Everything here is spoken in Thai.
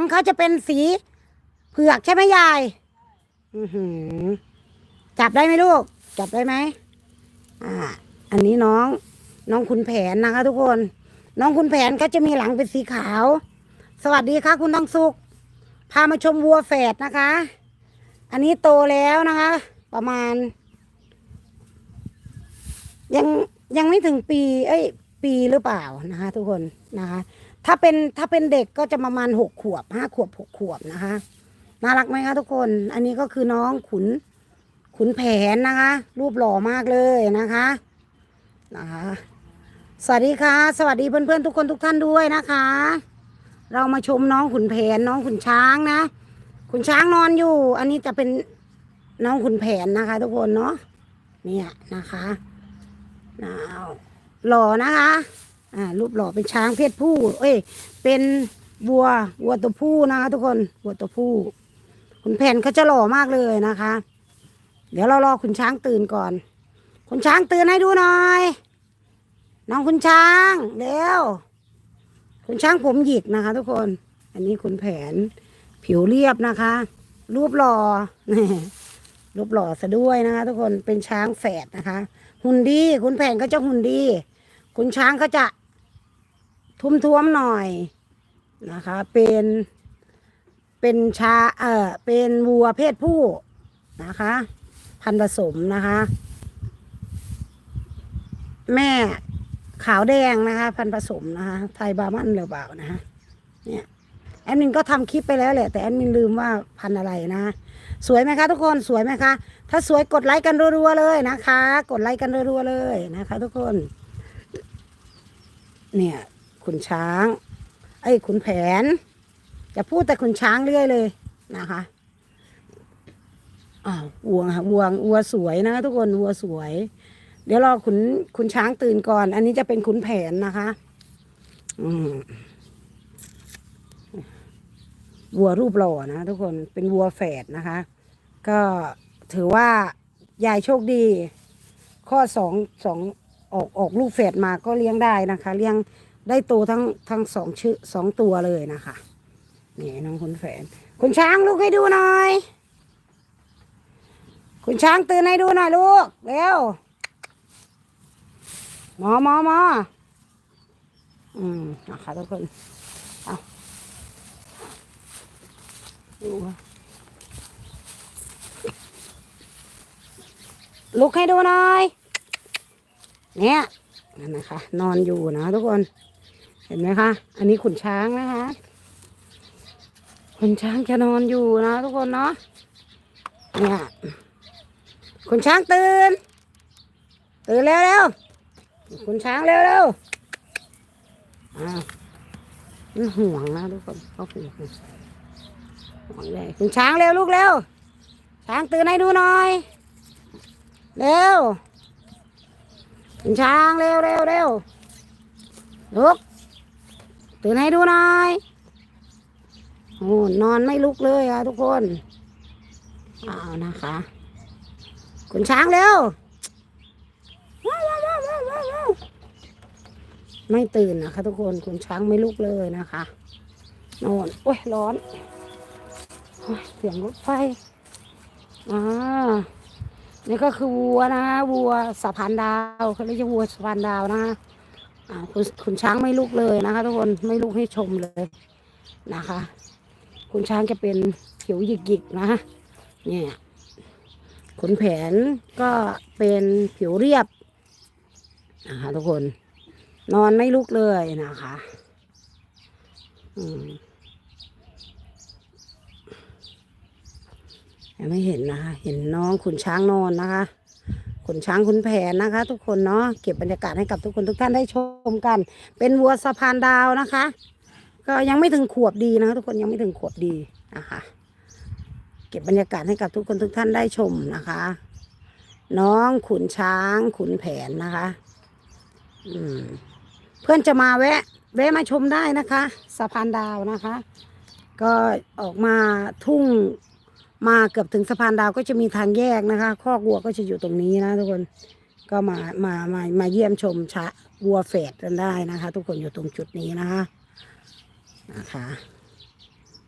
งเขาจะเป็นสีเผือกใช่ไหมยายจับได้ไหมลูก จับได้ไหมอ่า อันนี้น้อง น้องคุณแผนนะคะทุกคน น้องคุณแผนเขาจะมีหลังเป็นสีขาว สวัสดีค่ะคุณทองสุขพามาชมวัวแฝดนะคะ อันนี้โตแล้วนะคะ ประมาณ ยังยังไม่ถึงปี เอ้ย ปีหรือเปล่านะคะ ทุกคนนะคะ ถ้าเป็นถ้าเป็นเด็กก็จะประมาณหกขวบห้าขวบหกขวบนะคะ น่ารักไหมคะทุกคน อันนี้ก็คือน้องขุนขุนแผนนะคะ รูปหล่อมากเลยนะคะนะคะ สวัสดีค่ะ สวัสดีเพื่อนๆทุกคนทุกท่านด้วยนะคะ เรามาชมน้องขุนแผนน้องขุนช้างนะ ขุนช้างนอนอยู่ อันนี้จะเป็นน้องขุนแผนนะคะ ทุกคนเนาะเนี่ยนะคะอ้าหล่อนะคะ อ่ารูปหล่อเป็นช้างเพศผู้ เอ้ย เป็นวัววัวตัวผู้นะคะ ทุกคนวัวตัวผู้ขุนแผ่นเขาจะหล่อมากเลยนะคะ เดี๋ยวเรารอขุนช้างตื่นก่อนขุนช้างตื่นให้ดูหน่อย น้องขุนช้างเร็วขุนช้างผมหยิกนะคะ ทุกคน อันนี้ขุนแผนผิวเรียบนะคะ รูปหล่อรูปหล่อซะด้วยนะคะ ทุกคนเป็นช้างแฝดนะคะ หุ่นดีขุนแผนก็จะหุ่นดีขุนช้างก็จะ ทุ่มท้วมหน่อยนะคะ เป็นเป็นชาเออเป็นวัวเพศผู้นะคะ พันผสมนะคะ แม่ขาวแดงนะคะ พันผสมนะคะ ไทยบามันหรือเปล่านะคะเนี่ยแอดมินก็ทำคลิปไปแล้วแหละ แต่แอดมินลืมว่าพันอะไรนะ สวยไหมคะทุกคนสวยไหมคะ ถ้าสวยกดไลค์กันรัวๆเลยนะคะ กดไลค์กันรัวๆเลยนะคะ ทุกคน เนี่ย ขุนช้าง ไอ้ยขุนแผน จะพูดแต่ขุนช้างเรื่อยเลยนะคะอ้าววัวค่ะวัววัวสวยนะ ทุกคนวัวสวย เดี๋ยวรอขุนขุนช้างตื่นก่อน อันนี้จะเป็นขุนแผนนะคะ อืมวัวรูปหล่อนะทุกคนเป็นวัวแฝดนะคะ ก็ถือว่ายายโชคดี ข้อสองสองออกออกลูกแฝดมาก็เลี้ยงได้นะคะ เลี้ยง ได้โตทั้งทั้งสองชื่อสองตัวเลยนะคะนี่น้องคุณแฝนคุณช้างลูกให้ดูหน่อย คุณช้างตื่นให้ดูหน่อยลูกเร็วหมอหมอหมออืมนะคะทุกคนเอาดูลุกให้ดูหน่อย เนี่ยนั่นนะคะ นอนอยู่นะทุกคน เห็นไหมคะ อันนี้ขุนช้างนะคะขุนช้างจะนอนอยู่นะทุกคนเนาะ เนี่ยขุนช้างตื่น ตื่นเร็วเร็วขุนช้างเร็วเร็วอ้าวมันห่วงนะทุกคนเขาห่วงห่วงเลยขุนช้างเร็วลูกเร็ว ช้างตื่นให้ดูหน่อย เร็วขุนช้างเร็วเร็วเร็วลุก ตื่นให้ดูหน่อยโอ้นอนไม่ลุกเลยอะทุกคนเอานะคะขุนช้างเร็วไม่ตื่นนะคะทุกคนขุนช้างไม่ลุกเลยนะคะน่นโอ้ยร้อนอเสียงรถไฟอ่านี่ก็คือวัวนะวัวสะพานดาวเขาเรียกวัวสะพานดาวนะ คุณคุณช้างไม่ลุกเลยนะคะทุกคนไม่ลุกให้ชมเลยนะคะ คุณช้างจะเป็นผิวหยิกๆนะเนี่ยขนแผนก็เป็นผิวเรียบนะคะทุกคนนอนไม่ลุกเลยนะคะยังไม่เห็นนะคะ เห็นน้องขุนช้างนอนนะคะ ขุนช้างขุนแผนนะคะ ทุกคนเนาะเก็บบรรยากาศให้กับทุกคนทุกท่านได้ชมกัน เป็นวัวสะพานดาวนะคะ ก็ยังไม่ถึงขวบดีนะคะ ทุกคนยังไม่ถึงขวบดีนะคะเก็บบรรยากาศให้กับทุกคนทุกท่านได้ชมนะคะ น้องขุนช้างขุนแผนนะคะ อืม เพื่อนจะมาแวะ แวะมาชมได้นะคะสะพานดาวนะคะ ก็ออกมาทุ่ง มาเกือบถึงสะพานดาวก็จะมีทางแยกนะคะคอกวัวก็จะอยู่ตรงนี้นะทุกคนก็มามามามาเยี่ยมชมชะวัวเฟดกันได้นะคะ ทุกคนอยู่ตรงจุดนี้นะคะนะคะ